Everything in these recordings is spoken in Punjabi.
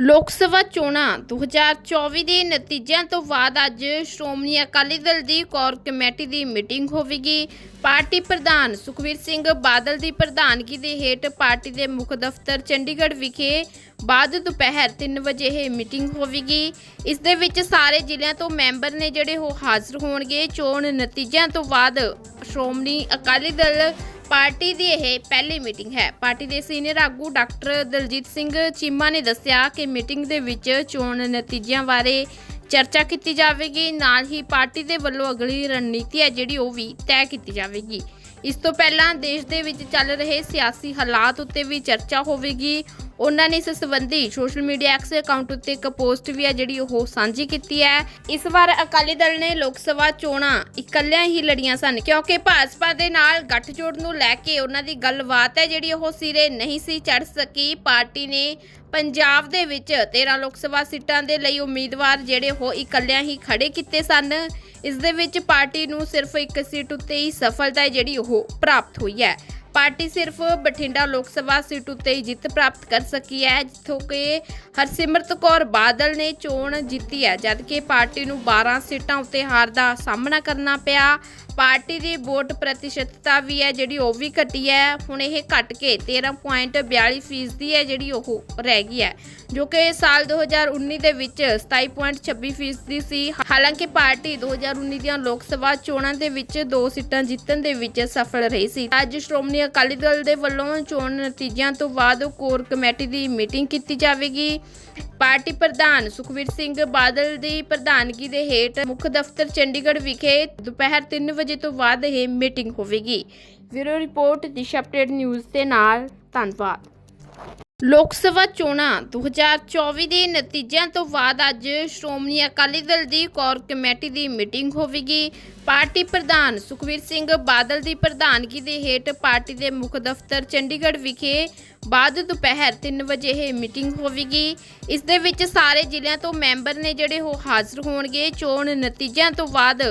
ਲੋਕ ਸਭਾ ਚੋਣਾਂ 2024 ਦੇ ਨਤੀਜਿਆਂ ਤੋਂ ਬਾਅਦ ਅੱਜ ਸ਼੍ਰੋਮਣੀ ਅਕਾਲੀ ਦਲ ਦੀ ਕੋਰ ਕਮੇਟੀ ਦੀ ਮੀਟਿੰਗ ਹੋਵੇਗੀ। ਪਾਰਟੀ ਪ੍ਰਧਾਨ ਸੁਖਵੀਰ ਸਿੰਘ ਬਾਦਲ ਦੀ ਪ੍ਰਧਾਨਗੀ ਦੇ ਹੇਠ ਪਾਰਟੀ ਦੇ ਮੁੱਖ ਦਫ਼ਤਰ ਚੰਡੀਗੜ੍ਹ ਵਿਖੇ ਬਾਅਦ ਦੁਪਹਿਰ 3 ਵਜੇ ਇਹ ਮੀਟਿੰਗ ਹੋਵੇਗੀ। ਇਸ ਦੇ ਵਿੱਚ ਸਾਰੇ ਜ਼ਿਲ੍ਹਿਆਂ ਤੋਂ ਮੈਂਬਰ ਨੇ ਜਿਹੜੇ ਉਹ ਹਾਜ਼ਰ ਹੋਣਗੇ। ਚੋਣ ਨਤੀਜਿਆਂ ਤੋਂ ਬਾਅਦ ਸ਼੍ਰੋਮਣੀ ਅਕਾਲੀ ਦਲ ਪਾਰਟੀ ਦੀ ਇਹ ਪਹਿਲੀ ਮੀਟਿੰਗ ਹੈ। ਪਾਰਟੀ ਦੇ ਸੀਨੀਅਰ ਆਗੂ ਡਾਕਟਰ ਦਲਜੀਤ ਸਿੰਘ ਚੀਮਾ ਨੇ ਦੱਸਿਆ ਕਿ ਮੀਟਿੰਗ ਦੇ ਵਿੱਚ ਚੋਣ ਨਤੀਜਿਆਂ ਬਾਰੇ ਚਰਚਾ ਕੀਤੀ ਜਾਵੇਗੀ। ਨਾਲ ਹੀ ਪਾਰਟੀ ਦੇ ਵੱਲੋਂ ਅਗਲੀ ਰਣਨੀਤੀ ਹੈ ਜਿਹੜੀ ਉਹ ਵੀ ਤੈਅ ਕੀਤੀ ਜਾਵੇਗੀ। ਇਸ ਤੋਂ ਪਹਿਲਾਂ ਦੇਸ਼ ਦੇ ਵਿੱਚ ਚੱਲ ਰਹੇ ਸਿਆਸੀ ਹਾਲਾਤ ਉੱਤੇ ਵੀ ਚਰਚਾ ਹੋਵੇਗੀ। ਉਹਨਾਂ ਨੇ ਇਸ ਸੰਬੰਧੀ ਸੋਸ਼ਲ ਮੀਡੀਆ ਐਕਸ ਅਕਾਊਂਟ ਉੱਤੇ ਇੱਕ ਪੋਸਟ ਵੀ ਹੈ ਜਿਹੜੀ ਉਹ ਸਾਂਝੀ ਕੀਤੀ ਹੈ। ਇਸ ਵਾਰ ਅਕਾਲੀ ਦਲ ਨੇ ਲੋਕ ਸਭਾ ਚੋਣਾਂ ਇਕੱਲਿਆਂ ਹੀ ਲੜੀਆਂ ਸਨ, ਕਿਉਂਕਿ ਭਾਜਪਾ ਦੇ ਨਾਲ ਗੱਠਜੋੜ ਨੂੰ ਲੈ ਕੇ ਉਹਨਾਂ ਦੀ ਗੱਲਬਾਤ ਹੈ, ਜਿਹੜੀ ਉਹ ਸਿਰੇ ਨਹੀਂ ਸੀ ਚੜ ਸਕੀ। ਪਾਰਟੀ ਨੇ ਪੰਜਾਬ ਦੇ ਵਿੱਚ 13 ਲੋਕ ਸਭਾ ਸੀਟਾਂ ਦੇ ਲਈ ਉਮੀਦਵਾਰ ਜਿਹੜੇ ਉਹ ਇਕੱਲਿਆਂ ਹੀ ਖੜੇ ਕੀਤੇ ਸਨ। ਇਸ ਦੇ ਵਿੱਚ ਪਾਰਟੀ ਨੂੰ ਸਿਰਫ ਇੱਕ ਸੀਟ ਉੱਤੇ ਹੀ ਸਫਲਤਾ ਜਿਹੜੀ ਉਹ ਪ੍ਰਾਪਤ ਹੋਈ ਹੈ। ਪਾਰਟੀ ਸਿਰਫ ਬਠਿੰਡਾ ਲੋਕ ਸਭਾ ਸੀਟ ਉੱਤੇ ਹੀ ਜਿੱਤ ਪ੍ਰਾਪਤ ਕਰ ਸਕੀ ਹੈ, ਜਿੱਥੋਂ ਕਿ ਹਰਸਿਮਰਤ ਕੌਰ ਬਾਦਲ ਨੇ ਚੋਣ ਜਿੱਤੀ ਹੈ, ਜਦਕਿ ਪਾਰਟੀ ਨੂੰ 12 ਸੀਟਾਂ ਉੱਤੇ ਹਾਰ ਦਾ ਸਾਹਮਣਾ ਕਰਨਾ ਪਿਆ। ਪਾਰਟੀ ਦੀ ਵੋਟ ਪ੍ਰਤੀਸ਼ਤਤਾ ਵੀ ਹੈ, ਜਿਹੜੀ ਉਹ ਵੀ ਘਟੀ ਹੈ। ਹੁਣ ਇਹ ਘਟ ਕੇ 13.42% ਫੀਸਦੀ ਹੈ, ਜਿਹੜੀ ਉਹ ਰਹਿ ਗਈ ਹੈ, ਜੋ ਕਿ ਸਾਲ 2019 ਦੇ ਵਿੱਚ 27.26% ਫੀਸਦੀ ਸੀ। ਹਾਲਾਂਕਿ ਪਾਰਟੀ 2019 ਦੀਆਂ ਲੋਕ ਸਭਾ ਚੋਣਾਂ ਦੇ ਵਿੱਚ ਦੋ ਸੀਟਾਂ ਜਿੱਤਣ ਦੇ ਵਿੱਚ ਸਫਲ ਰਹੀ ਸੀ। ਅੱਜ ਸ਼੍ਰੋਮਣੀ ਅਕਾਲੀ ਦਲ ਦੇ ਵੱਲੋਂ ਚੋਣ ਨਤੀਜਿਆਂ ਤੋਂ ਬਾਅਦ ਕੋਰ ਕਮੇਟੀ ਦੀ ਮੀਟਿੰਗ ਕੀਤੀ ਜਾਵੇਗੀ। ਪਾਰਟੀ ਪ੍ਰਧਾਨ ਸੁਖਵੀਰ ਸਿੰਘ ਬਾਦਲ ਦੀ ਪ੍ਰਧਾਨਗੀ ਦੇ ਹੇਠ ਮੁੱਖ ਦਫ਼ਤਰ ਚੰਡੀਗੜ੍ਹ ਵਿਖੇ ਦੁਪਹਿਰ 3 ਵਜੇ ਤੋਂ ਬਾਅਦ ਇਹ ਮੀਟਿੰਗ ਹੋਵੇਗੀ। Bureau report, Disha update news ਦੇ ਨਾਲ ਧੰਨਵਾਦ। ਲੋਕ ਸਭਾ ਚੋਣਾਂ 2024 ਦੇ ਨਤੀਜਿਆਂ ਤੋਂ ਬਾਅਦ ਅੱਜ ਸ਼੍ਰੋਮਣੀ ਅਕਾਲੀ ਦਲ ਦੀ ਕੋਰ ਕਮੇਟੀ ਦੀ ਮੀਟਿੰਗ ਹੋਵੇਗੀ। ਪਾਰਟੀ ਪ੍ਰਧਾਨ ਸੁਖਵੀਰ ਸਿੰਘ ਬਾਦਲ ਦੀ ਪ੍ਰਧਾਨਗੀ ਦੇ ਹੇਠ ਪਾਰਟੀ ਦੇ ਮੁੱਖ ਦਫ਼ਤਰ ਚੰਡੀਗੜ੍ਹ ਵਿਖੇ ਬਾਅਦ ਦੁਪਹਿਰ 3 ਵਜੇ ਇਹ ਮੀਟਿੰਗ ਹੋਵੇਗੀ। ਇਸ ਦੇ ਵਿੱਚ ਸਾਰੇ ਜ਼ਿਲ੍ਹਿਆਂ ਤੋਂ ਮੈਂਬਰ ਨੇ ਜਿਹੜੇ ਉਹ ਹਾਜ਼ਰ ਹੋਣਗੇ। ਚੋਣ ਨਤੀਜਿਆਂ ਤੋਂ ਬਾਅਦ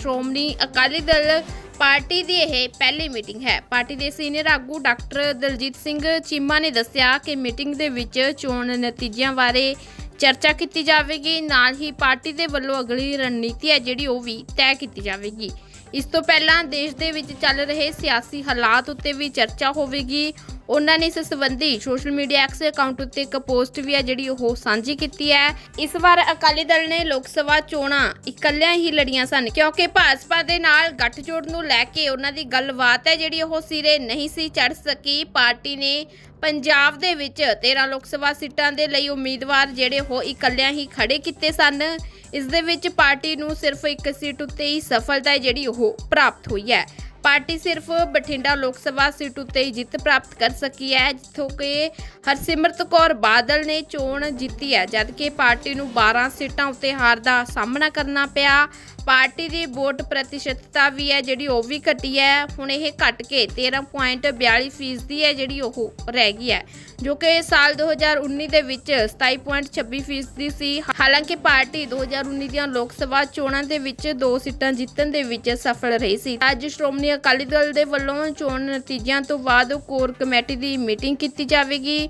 ਸ਼੍ਰੋਮਣੀ ਅਕਾਲੀ ਦਲ ਪਾਰਟੀ ਦੀ ਇਹ ਪਹਿਲੀ ਮੀਟਿੰਗ ਹੈ। ਪਾਰਟੀ ਦੇ ਸੀਨੀਅਰ ਆਗੂ ਡਾਕਟਰ ਦਲਜੀਤ ਸਿੰਘ ਚੀਮਾ ਨੇ ਦੱਸਿਆ ਕਿ ਮੀਟਿੰਗ ਦੇ ਵਿੱਚ ਚੋਣ ਨਤੀਜਿਆਂ ਬਾਰੇ ਚਰਚਾ ਕੀਤੀ ਜਾਵੇਗੀ। ਨਾਲ ਹੀ ਪਾਰਟੀ ਦੇ ਵੱਲੋਂ ਅਗਲੀ ਰਣਨੀਤੀ ਹੈ ਜਿਹੜੀ ਉਹ ਵੀ ਤੈਅ ਕੀਤੀ ਜਾਵੇਗੀ। ਇਸ ਤੋਂ ਪਹਿਲਾਂ ਦੇਸ਼ ਦੇ ਵਿੱਚ ਚੱਲ ਰਹੇ ਸਿਆਸੀ ਹਾਲਾਤ ਉੱਤੇ ਵੀ ਚਰਚਾ ਹੋਵੇਗੀ। ਉਹਨਾਂ ਨੇ ਇਸ ਸੰਬੰਧੀ ਸੋਸ਼ਲ ਮੀਡੀਆ ਐਕਸ ਅਕਾਊਂਟ ਉੱਤੇ ਇੱਕ ਪੋਸਟ ਵੀ ਹੈ ਜਿਹੜੀ ਉਹ ਸਾਂਝੀ ਕੀਤੀ ਹੈ। ਇਸ ਵਾਰ ਅਕਾਲੀ ਦਲ ਨੇ ਲੋਕ ਸਭਾ ਚੋਣਾਂ ਇਕੱਲਿਆਂ ਹੀ ਲੜੀਆਂ ਸਨ, ਕਿਉਂਕਿ ਭਾਜਪਾ ਦੇ ਨਾਲ ਗੱਠਜੋੜ ਨੂੰ ਲੈ ਕੇ ਉਹਨਾਂ ਦੀ ਗੱਲਬਾਤ ਹੈ ਜਿਹੜੀ ਉਹ ਸਿਰੇ ਨਹੀਂ ਸੀ ਚੜ ਸਕੀ। ਪਾਰਟੀ ਨੇ ਪੰਜਾਬ ਦੇ ਵਿੱਚ 13 ਲੋਕ ਸਭਾ ਸੀਟਾਂ ਦੇ ਲਈ ਉਮੀਦਵਾਰ ਜਿਹੜੇ ਉਹ ਇਕੱਲਿਆਂ ਹੀ ਖੜੇ ਕੀਤੇ ਸਨ। ਇਸ ਦੇ ਵਿੱਚ ਪਾਰਟੀ ਨੂੰ ਸਿਰਫ ਇੱਕ ਸੀਟ ਉੱਤੇ ਹੀ ਸਫਲਤਾ ਹੈ ਜਿਹੜੀ ਉਹ ਪ੍ਰਾਪਤ ਹੋਈ ਹੈ। ਪਾਰਟੀ ਸਿਰਫ ਬਠਿੰਡਾ ਲੋਕ ਸਭਾ ਸੀਟ ਉੱਤੇ ਹੀ ਜਿੱਤ ਪ੍ਰਾਪਤ ਕਰ ਸਕੀ ਹੈ, ਜਿੱਥੋਂ ਕਿ ਹਰਸਿਮਰਤ ਕੌਰ ਬਾਦਲ ਨੇ ਚੋਣ ਜਿੱਤੀ ਹੈ, ਜਦਕਿ ਪਾਰਟੀ ਨੂੰ 12 ਸੀਟਾਂ ਉੱਤੇ ਹਾਰ ਦਾ ਸਾਹਮਣਾ ਕਰਨਾ ਪਿਆ। ਪਾਰਟੀ ਦੀ ਵੋਟ ਪ੍ਰਤੀਸ਼ਤਤਾ ਵੀ ਹੈ, ਜਿਹੜੀ ਉਹ ਵੀ ਘਟੀ ਹੈ। ਹੁਣ ਇਹ ਘਟ ਕੇ 13.42% ਫੀਸਦੀ ਹੈ, ਜਿਹੜੀ ਉਹ ਰਹਿ ਗਈ ਹੈ। ਜੋ ਕਿ ਸਾਲ 2019 ਦੇ ਵਿੱਚ 27.26% ਫੀਸਦੀ ਸੀ। ਹਾਲਾਂਕਿ ਪਾਰਟੀ 2019 ਦੀਆਂ ਲੋਕ ਸਭਾ ਚੋਣਾਂ ਦੇ ਵਿੱਚ ਦੋ ਸੀਟਾਂ ਜਿੱਤਣ ਦੇ ਵਿੱਚ ਸਫਲ ਰਹੀ ਸੀ। ਅੱਜ ਸ਼੍ਰੋਮਣੀ ਅਕਾਲੀ ਦਲ ਦੇ ਵੱਲੋਂ ਚੋਣ ਨਤੀਜਿਆਂ ਤੋਂ ਬਾਅਦ ਕੋਰ ਕਮੇਟੀ ਦੀ ਮੀਟਿੰਗ ਕੀਤੀ ਜਾਵੇਗੀ।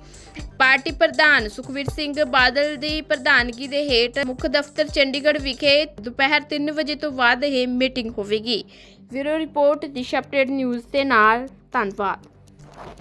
ਪਾਰਟੀ ਪ੍ਰਧਾਨ ਸੁਖਵੀਰ ਸਿੰਘ ਬਾਦਲ ਦੀ ਪ੍ਰਧਾਨਗੀ ਦੇ ਹੇਠ ਮੁੱਖ ਦਫ਼ਤਰ ਚੰਡੀਗੜ੍ਹ ਵਿਖੇ ਦੁਪਹਿਰ 3 ਵਜੇ ਤੋਂ ਬਾਅਦ ਇਹ ਮੀਟਿੰਗ ਹੋਵੇਗੀ। Bureau report, Disha update news ਦੇ ਨਾਲ ਧੰਨਵਾਦ।